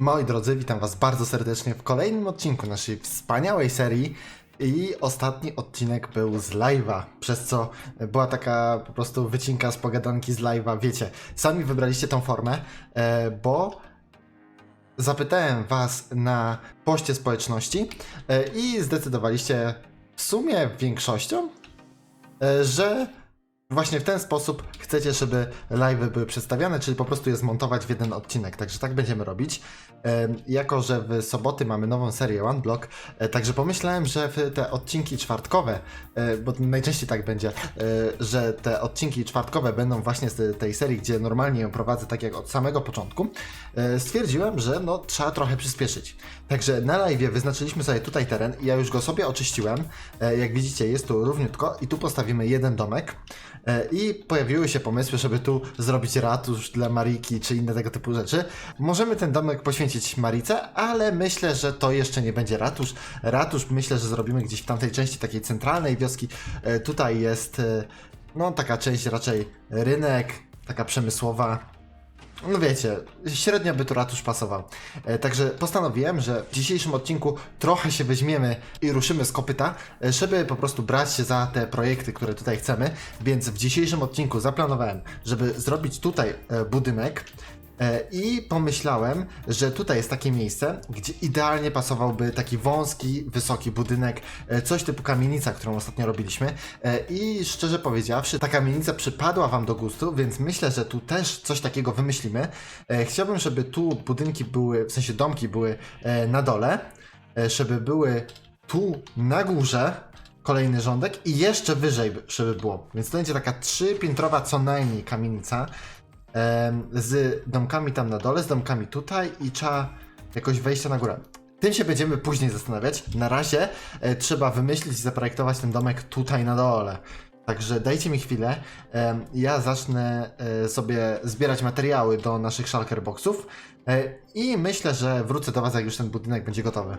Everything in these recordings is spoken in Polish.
Moi drodzy, witam Was bardzo serdecznie w kolejnym odcinku naszej wspaniałej serii. I ostatni odcinek był z live'a, przez co była taka po prostu wycinka z pogadanki z live'a. Wiecie, sami wybraliście tą formę, e, bo zapytałem Was na poście społeczności e, i zdecydowaliście w sumie większością, e, że właśnie w ten sposób chcecie, żeby live'y były przedstawiane, czyli po prostu je zmontować w jeden odcinek. Także tak będziemy robić. Jako, że w soboty mamy nową serię One Block, e, także pomyślałem, że w te odcinki czwartkowe, e, bo najczęściej tak będzie, e, że te odcinki czwartkowe będą właśnie z tej serii, gdzie normalnie ją prowadzę tak jak od samego początku, stwierdziłem, że no trzeba trochę przyspieszyć. Także na live wyznaczyliśmy sobie tutaj teren ja już go sobie oczyściłem. Jak widzicie jest tu równiutko i tu postawimy jeden domek. E, I pojawiły się pomysły, żeby tu zrobić ratusz dla Mariki czy inne tego typu rzeczy. Możemy ten domek poświęcić Marice, ale myślę, że to jeszcze nie będzie ratusz. Ratusz myślę, że zrobimy gdzieś w tamtej części takiej centralnej wioski. E, Tutaj jest e, no taka część raczej rynek, taka przemysłowa. No wiecie, średnio by tu ratusz pasował. E, także postanowiłem, że w dzisiejszym odcinku trochę się weźmiemy i ruszymy z kopyta, e, żeby po prostu brać się za te projekty, które tutaj chcemy. Więc w dzisiejszym odcinku zaplanowałem, żeby zrobić tutaj e, budynek. E, I pomyślałem, że tutaj jest takie miejsce, gdzie idealnie pasowałby taki wąski, wysoki budynek, e, coś typu kamienica, którą ostatnio robiliśmy. E, I szczerze powiedziawszy, ta kamienica przypadła Wam do gustu, więc myślę, że tu też coś takiego wymyślimy. Chciałbym, żeby tu budynki były, w sensie domki były na dole, żeby były tu na górze kolejny rządek i jeszcze wyżej, by- żeby było. Więc to będzie taka trzypiętrowa co najmniej kamienica z domkami tam na dole, z domkami tutaj i trzeba jakoś wejścia na górę. Tym się będziemy później zastanawiać. Na razie e, trzeba wymyślić i zaprojektować ten domek tutaj na dole. Także dajcie mi chwilę. Ja zacznę e, sobie zbierać materiały do naszych shulker boxów e, i myślę, że wrócę do Was, jak już ten budynek będzie gotowy.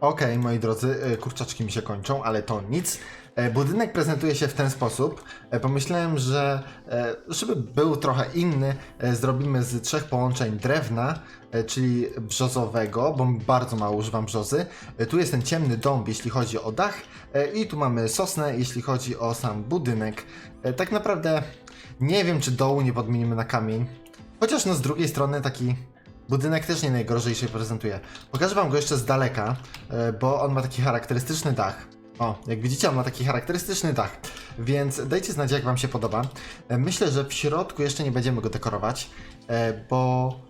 Okej, moi drodzy, e, kurczaczki mi się kończą, ale to nic. E, Budynek prezentuje się w ten sposób. E, Pomyślałem, że żeby był trochę inny, zrobimy z trzech połączeń drewna, czyli brzozowego, bo bardzo mało używam brzozy. Tu jest ten ciemny dąb, jeśli chodzi o dach, i tu mamy sosnę, jeśli chodzi o sam budynek. Tak naprawdę nie wiem, czy dołu nie podmienimy na kamień. Chociaż no z drugiej strony taki budynek też nie najgorzej się prezentuje. Pokażę wam go jeszcze z daleka, e, bo on ma taki charakterystyczny dach. O, jak widzicie, on ma taki charakterystyczny dach, więc dajcie znać, jak wam się podoba. E, Myślę, że w środku jeszcze nie będziemy go dekorować, e, bo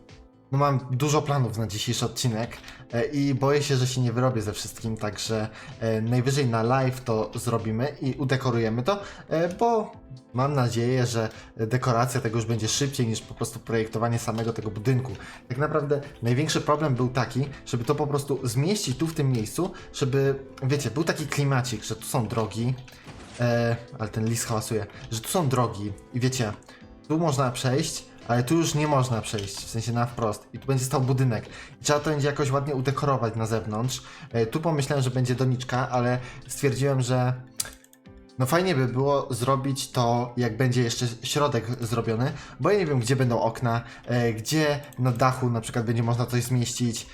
no mam dużo planów na dzisiejszy odcinek e, i boję się, że się nie wyrobię ze wszystkim, także e, najwyżej na live to zrobimy i udekorujemy to, e, bo mam nadzieję, że dekoracja tego już będzie szybciej niż po prostu projektowanie samego tego budynku. Tak naprawdę największy problem był taki, żeby to po prostu zmieścić tu w tym miejscu, żeby, wiecie, był taki klimacik, że tu są drogi, ale ten lis hałasuje, że tu są drogi i wiecie, tu można przejść, ale tu już nie można przejść, w sensie na wprost. I tu będzie stał budynek. I trzeba to będzie jakoś ładnie udekorować na zewnątrz. E, tu pomyślałem, że będzie doniczka, ale stwierdziłem, że no fajnie by było zrobić to, jak będzie jeszcze środek zrobiony, bo ja nie wiem, gdzie będą okna, e, gdzie na dachu na przykład będzie można coś zmieścić.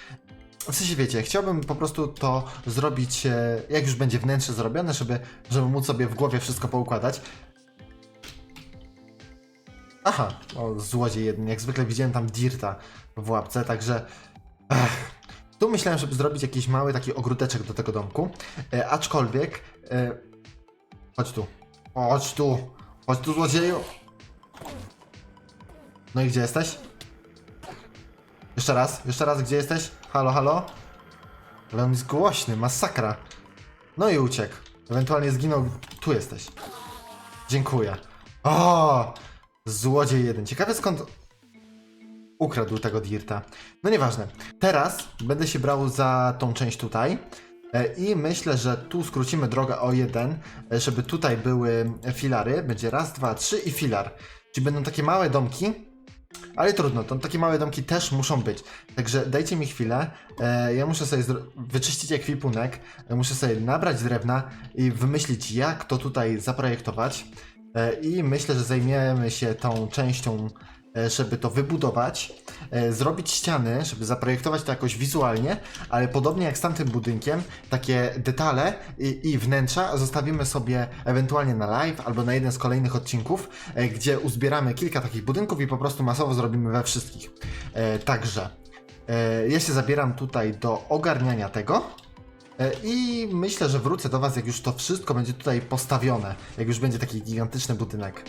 W sensie wiecie, chciałbym po prostu to zrobić, e, jak już będzie wnętrze zrobione, żeby, żeby móc sobie w głowie wszystko poukładać. Aha, o, złodziej jeden. Jak zwykle widziałem tam Dirta w łapce, także. Ech. Tu myślałem, żeby zrobić jakiś mały taki ogródeczek do tego domku. E, aczkolwiek. E, chodź tu. Chodź tu. Chodź tu, złodzieju. No i gdzie jesteś? Jeszcze raz, jeszcze raz, gdzie jesteś? Halo, halo? Ale on jest głośny, masakra. No i uciekł. Ewentualnie zginął. Tu jesteś. Dziękuję. O! Złodziej jeden. Ciekawe skąd ukradł tego dirta. No nieważne. Teraz będę się brał za tą część tutaj. E, I myślę, że tu skrócimy drogę o jeden, e, żeby tutaj były filary. Będzie raz, dwa, trzy i filar. Czyli będą takie małe domki, ale trudno, to takie małe domki też muszą być. Także dajcie mi chwilę. E, ja muszę sobie wyczyścić ekwipunek, e, muszę sobie nabrać drewna i wymyślić, jak to tutaj zaprojektować. E, I myślę, że zajmiemy się tą częścią, e, żeby to wybudować, e, zrobić ściany, żeby zaprojektować to jakoś wizualnie, ale podobnie jak z tamtym budynkiem, takie detale i, i wnętrza zostawimy sobie ewentualnie na live albo na jeden z kolejnych odcinków, gdzie uzbieramy kilka takich budynków i po prostu masowo zrobimy we wszystkich. Także ja się zabieram tutaj do ogarniania tego. E, I myślę, że wrócę do Was, jak już to wszystko będzie tutaj postawione, jak już będzie taki gigantyczny budynek.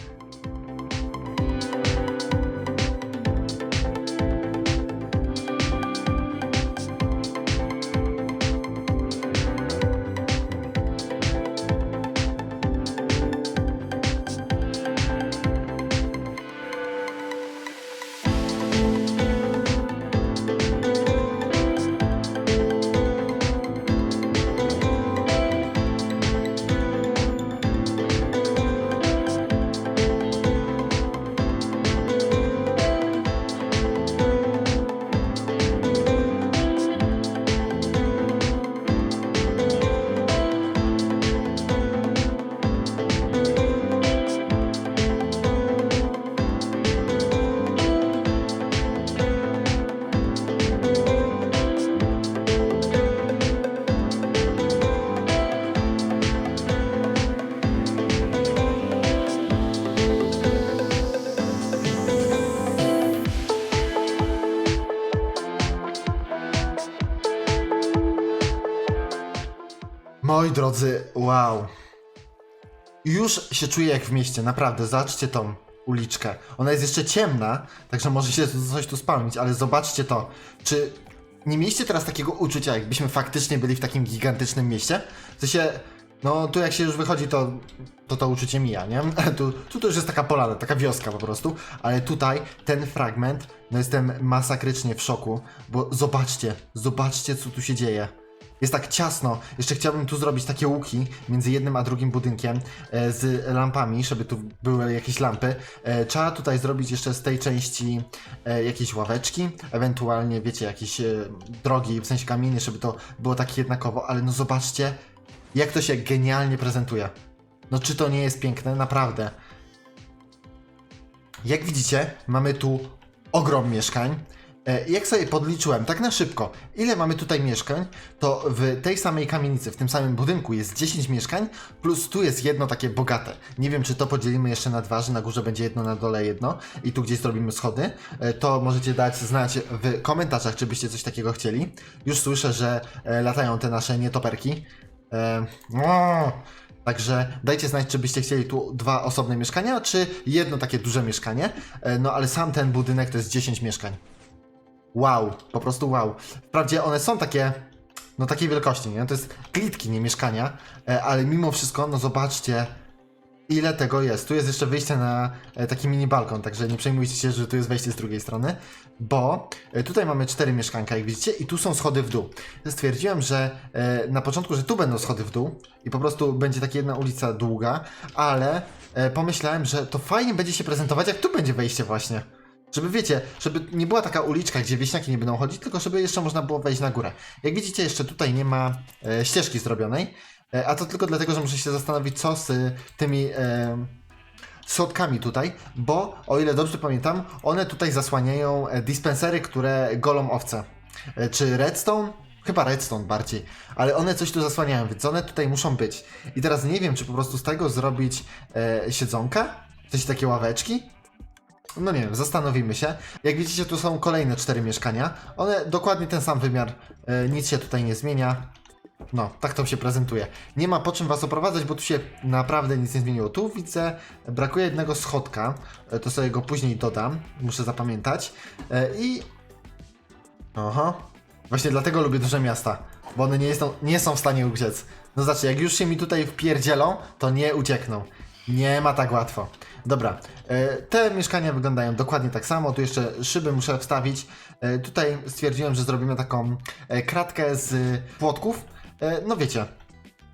Moi drodzy, wow. Już się czuję jak w mieście, naprawdę. Zobaczcie tą uliczkę. Ona jest jeszcze ciemna, także może się coś tu spalnić, ale zobaczcie to. Czy nie mieliście teraz takiego uczucia, jakbyśmy faktycznie byli w takim gigantycznym mieście? W sensie, no tu jak się już wychodzi, to to, to uczucie mija, nie? Tu, tu to już jest taka polana, taka wioska po prostu, ale tutaj ten fragment, no jestem masakrycznie w szoku, bo zobaczcie, zobaczcie co tu się dzieje. Jest tak ciasno. Jeszcze chciałbym tu zrobić takie łuki między jednym a drugim budynkiem e, z lampami, żeby tu były jakieś lampy. E, trzeba tutaj zrobić jeszcze z tej części e, jakieś ławeczki, ewentualnie, wiecie, jakieś e, drogi, w sensie kamienie, żeby to było tak jednakowo, ale no zobaczcie, jak to się genialnie prezentuje. No czy to nie jest piękne? Naprawdę. Jak widzicie, mamy tu ogrom mieszkań. E, Jak sobie podliczyłem, tak na szybko, ile mamy tutaj mieszkań, to w tej samej kamienicy, w tym samym budynku jest 10 mieszkań, plus tu jest jedno takie bogate. Nie wiem, czy to podzielimy jeszcze na dwa, że na górze będzie jedno, na dole jedno i tu gdzieś zrobimy schody. E, To możecie dać znać w komentarzach, czy byście coś takiego chcieli. Już słyszę, że e, latają te nasze nietoperki. No. Także dajcie znać, czy byście chcieli tu dwa osobne mieszkania, czy jedno takie duże mieszkanie. No ale sam ten budynek to jest 10 mieszkań. Wow, po prostu wow. Wprawdzie one są takie, no takiej wielkości, nie? To jest klitki, nie mieszkania, e, ale mimo wszystko, no zobaczcie, ile tego jest. Tu jest jeszcze wyjście na e, taki mini balkon, także nie przejmujcie się, że tu jest wejście z drugiej strony, bo e, tutaj mamy cztery mieszkanka, jak widzicie, i tu są schody w dół. Stwierdziłem, że na początku, że tu będą schody w dół i po prostu będzie taka jedna ulica długa, ale pomyślałem, że to fajnie będzie się prezentować, jak tu będzie wejście właśnie. Żeby wiecie, żeby nie była taka uliczka, gdzie wieśniaki nie będą chodzić, tylko żeby jeszcze można było wejść na górę. Jak widzicie, jeszcze tutaj nie ma e, ścieżki zrobionej, e, a to tylko dlatego, że muszę się zastanowić, co z tymi e, schodkami tutaj, bo o ile dobrze pamiętam, one tutaj zasłaniają e, dispensery, które golą owce. E, czy redstone? Chyba redstone bardziej, ale one coś tu zasłaniają, więc one tutaj muszą być. I teraz nie wiem, czy po prostu z tego zrobić e, siedzonka, coś takie ławeczki, no nie wiem, zastanowimy się. Jak widzicie, tu są kolejne cztery mieszkania. One dokładnie ten sam wymiar, e, nic się tutaj nie zmienia. No, tak to się prezentuje. Nie ma po czym was oprowadzać, bo tu się naprawdę nic nie zmieniło. Tu widzę, brakuje jednego schodka. E, To sobie go później dodam, muszę zapamiętać. E, I. Oho. Właśnie dlatego lubię duże miasta, bo one nie, są, nie są w stanie uciec. No znaczy, jak już się mi tutaj wpierdzielą, to nie uciekną. Nie ma tak łatwo. Dobra, e, te mieszkania wyglądają dokładnie tak samo, tu jeszcze szyby muszę wstawić. E, Tutaj stwierdziłem, że zrobimy taką e, kratkę z płotków. No wiecie,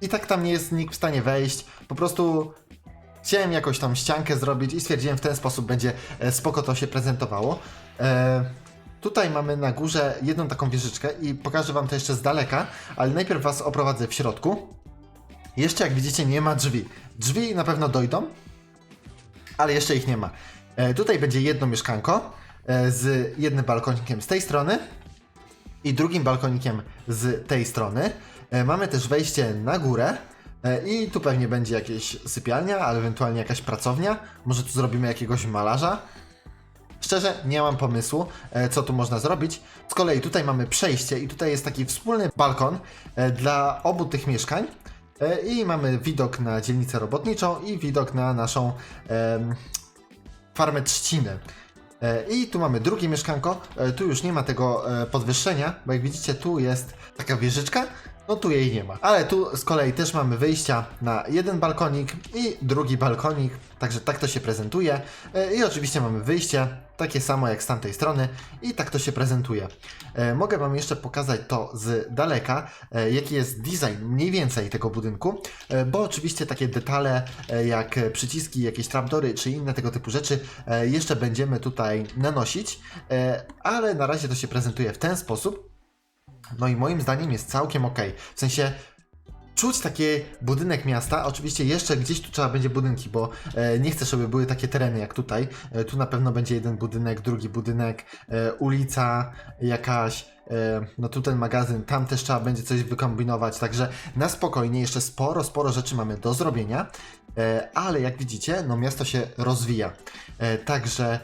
i tak tam nie jest nikt w stanie wejść, po prostu chciałem jakoś tam ściankę zrobić i stwierdziłem w ten sposób będzie spoko to się prezentowało. Tutaj mamy na górze jedną taką wieżyczkę i pokażę wam to jeszcze z daleka, ale najpierw was oprowadzę w środku. Jeszcze jak widzicie nie ma drzwi. Drzwi na pewno dojdą, ale jeszcze ich nie ma. E, tutaj będzie jedno mieszkanko e, z jednym balkonikiem z tej strony i drugim balkonikiem z tej strony. E, mamy też wejście na górę e, i tu pewnie będzie jakieś sypialnia, ale ewentualnie jakaś pracownia. Może tu zrobimy jakiegoś malarza. Szczerze, nie mam pomysłu, e, co tu można zrobić. Z kolei tutaj mamy przejście i tutaj jest taki wspólny balkon e, dla obu tych mieszkań. E, I mamy widok na dzielnicę robotniczą i widok na naszą farmę trzciny. E, I tu mamy drugie mieszkanko. E, Tu już nie ma tego podwyższenia, bo jak widzicie, tu jest taka wieżyczka. No tu jej nie ma. Ale tu z kolei też mamy wyjścia na jeden balkonik i drugi balkonik. Także tak to się prezentuje. E, I oczywiście mamy wyjście, takie samo jak z tamtej strony. I tak to się prezentuje. E, Mogę Wam jeszcze pokazać to z daleka, e, jaki jest design mniej więcej tego budynku, bo oczywiście takie detale jak przyciski, jakieś trapdory czy inne tego typu rzeczy jeszcze będziemy tutaj nanosić, ale na razie to się prezentuje w ten sposób. No i moim zdaniem jest całkiem ok. W sensie czuć taki budynek miasta. Oczywiście jeszcze gdzieś tu trzeba będzie budynki, bo e, nie chcę, żeby były takie tereny jak tutaj. E, tu na pewno będzie jeden budynek, drugi budynek, e, ulica jakaś. No tu ten magazyn, tam też trzeba będzie coś wykombinować, także na spokojnie, jeszcze sporo, sporo rzeczy mamy do zrobienia, ale jak widzicie, no miasto się rozwija, także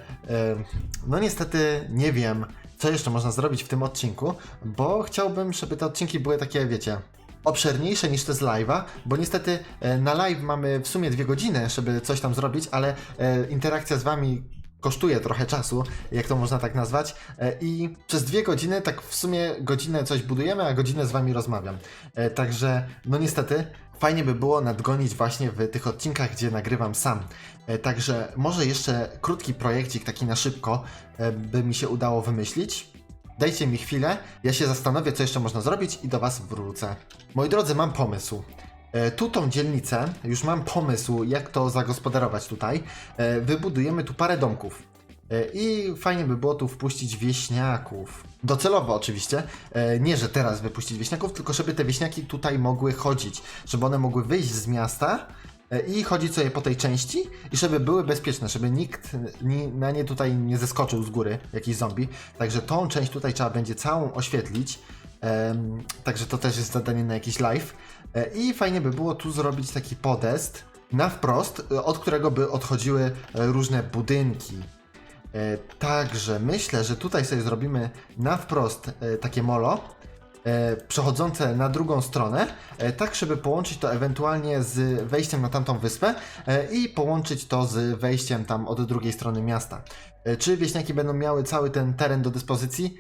no niestety nie wiem, co jeszcze można zrobić w tym odcinku, bo chciałbym, żeby te odcinki były takie, wiecie, obszerniejsze niż te z live'a, bo niestety e, na live mamy w sumie dwie godziny, żeby coś tam zrobić, ale e, interakcja z wami kosztuje trochę czasu, jak to można tak nazwać, e, i przez dwie godziny, tak w sumie godzinę coś budujemy, a godzinę z wami rozmawiam. Także, no niestety, fajnie by było nadgonić właśnie w tych odcinkach, gdzie nagrywam sam. E, Także może jeszcze krótki projekcik taki na szybko e, by mi się udało wymyślić. Dajcie mi chwilę, ja się zastanowię, co jeszcze można zrobić i do Was wrócę. Moi drodzy, mam pomysł. E, Tu tą dzielnicę, już mam pomysł, jak to zagospodarować tutaj. Wybudujemy tu parę domków. E, I fajnie by było tu wpuścić wieśniaków. Docelowo oczywiście. E, Nie, że teraz wypuścić wieśniaków, tylko żeby te wieśniaki tutaj mogły chodzić. Żeby one mogły wyjść z miasta e, i chodzić sobie po tej części i żeby były bezpieczne, żeby nikt ni, na nie tutaj nie zeskoczył z góry, jakiś zombie. Także tą część tutaj trzeba będzie całą oświetlić. Także to też jest zadanie na jakiś live. I fajnie by było tu zrobić taki podest na wprost, od którego by odchodziły różne budynki. E, Także myślę, że tutaj sobie zrobimy na wprost e, takie molo, e, przechodzące na drugą stronę, tak żeby połączyć to ewentualnie z wejściem na tamtą wyspę i połączyć to z wejściem tam od drugiej strony miasta. Czy wieśniaki będą miały cały ten teren do dyspozycji?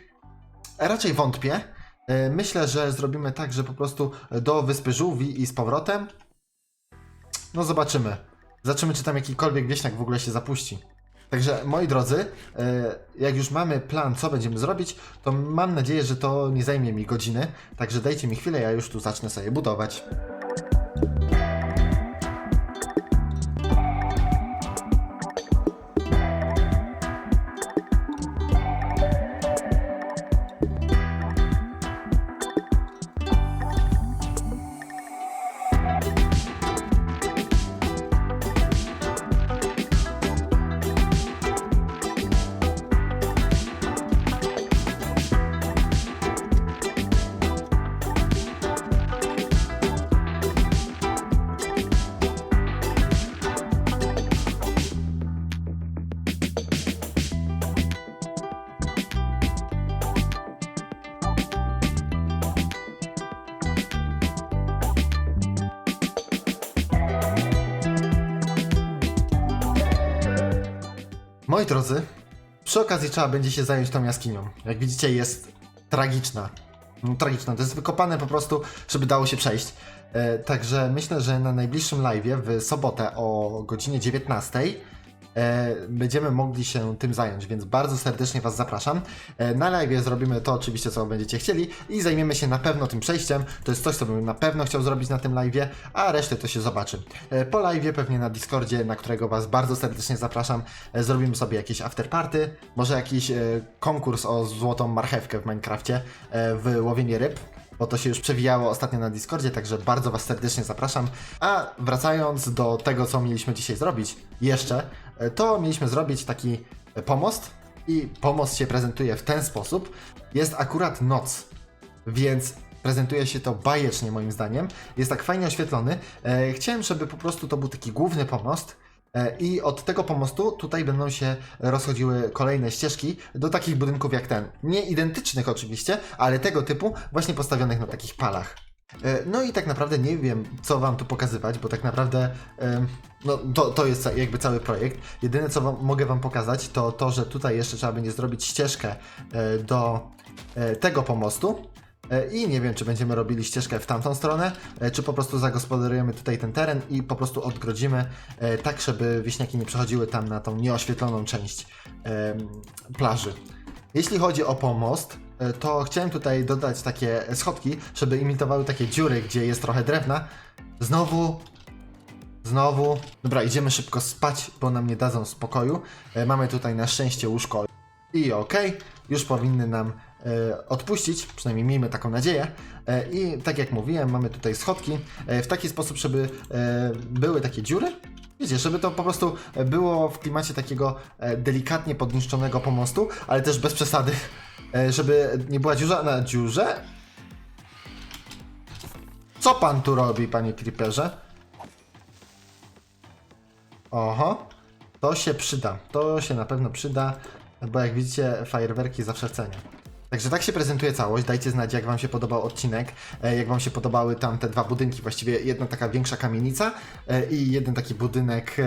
Raczej wątpię. Myślę, że zrobimy tak, że po prostu do wyspy żółwi i z powrotem. No zobaczymy. Zobaczymy, czy tam jakikolwiek wieśniak w ogóle się zapuści. Także moi drodzy, e, jak już mamy plan, co będziemy zrobić, to mam nadzieję, że to nie zajmie mi godziny. Także dajcie mi chwilę, ja już tu zacznę sobie budować. Moi drodzy, przy okazji trzeba będzie się zająć tą jaskinią. Jak widzicie, jest tragiczna. No, tragiczna, to jest wykopane po prostu, żeby dało się przejść. E, także myślę, że na najbliższym live w sobotę o godzinie 19 e, będziemy mogli się tym zająć, więc bardzo serdecznie Was zapraszam. E, na live zrobimy to oczywiście, co będziecie chcieli i zajmiemy się na pewno tym przejściem. To jest coś, co bym na pewno chciał zrobić na tym live, a resztę to się zobaczy. E, po live pewnie na Discordzie, na którego Was bardzo serdecznie zapraszam, e, zrobimy sobie jakieś afterparty, może jakiś e, konkurs o złotą marchewkę w Minecrafcie e, w łowienie ryb bo to się już przewijało ostatnio na Discordzie, także bardzo Was serdecznie zapraszam. A wracając do tego, co mieliśmy dzisiaj zrobić jeszcze, e, to mieliśmy zrobić taki e, pomost i pomost się prezentuje w ten sposób. Jest akurat noc, więc prezentuje się to bajecznie moim zdaniem. Jest tak fajnie oświetlony. E, chciałem, żeby po prostu to był taki główny pomost, I od tego pomostu tutaj będą się rozchodziły kolejne ścieżki do takich budynków jak ten. Nie identycznych oczywiście, ale tego typu, właśnie postawionych na takich palach. E, No i tak naprawdę nie wiem, co wam tu pokazywać, bo tak naprawdę no, to, to jest jakby cały projekt. Jedyne, co wam, mogę wam pokazać, to to, że tutaj jeszcze trzeba będzie zrobić ścieżkę e, do e, tego pomostu. E, I nie wiem, czy będziemy robili ścieżkę w tamtą stronę, e, czy po prostu zagospodarujemy tutaj ten teren i po prostu odgrodzimy e, tak, żeby wieśniaki nie przechodziły tam na tą nieoświetloną część plaży. Jeśli chodzi o pomost, to chciałem tutaj dodać takie schodki, żeby imitowały takie dziury, gdzie jest trochę drewna. Znowu Znowu. Dobra, idziemy szybko spać, bo nam nie dadzą spokoju. Mamy tutaj na szczęście łóżko i okej, już powinny nam odpuścić, przynajmniej miejmy taką nadzieję. E, I tak jak mówiłem, mamy tutaj schodki e, w taki sposób, żeby e, były takie dziury. Wiecie, żeby to po prostu e, było w klimacie takiego e, delikatnie podniszczonego pomostu, ale też bez przesady, e, żeby nie była dziurza na dziurze. Co pan tu robi, panie Creeperze? Oho, to się przyda. To się na pewno przyda, bo jak widzicie, fajerwerki zawsze w cenie. Także tak się prezentuje całość. Dajcie znać, jak Wam się podobał odcinek, e, jak Wam się podobały tam te dwa budynki, właściwie jedna taka większa kamienica e, i jeden taki budynek.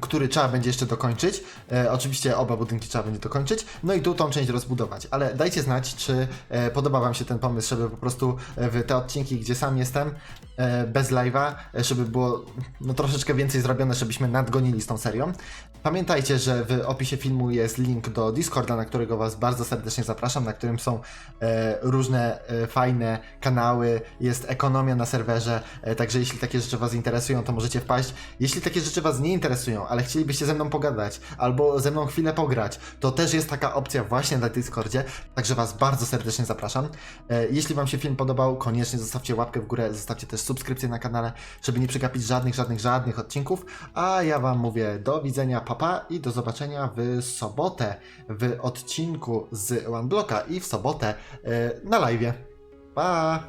Który trzeba będzie jeszcze dokończyć. E, oczywiście oba budynki trzeba będzie dokończyć. No i tu tą część rozbudować. Ale dajcie znać, czy e, podoba Wam się ten pomysł, żeby po prostu e, w te odcinki, gdzie sam jestem, e, bez live'a, e, żeby było no, troszeczkę więcej zrobione, żebyśmy nadgonili z tą serią. Pamiętajcie, że w opisie filmu jest link do Discorda, na którego Was bardzo serdecznie zapraszam, na którym są e, różne e, fajne kanały, jest ekonomia na serwerze, e, także jeśli takie rzeczy Was interesują, to możecie wpaść. Jeśli takie rzeczy Was nie interesują, ale chcielibyście ze mną pogadać, albo ze mną chwilę pograć, to też jest taka opcja właśnie na Discordzie, także Was bardzo serdecznie zapraszam. E, jeśli Wam się film podobał, koniecznie zostawcie łapkę w górę, zostawcie też subskrypcję na kanale, żeby nie przegapić żadnych, żadnych, żadnych odcinków, a ja Wam mówię do widzenia, papa i do zobaczenia w sobotę w odcinku z OneBlocka i w sobotę e, na live. Pa!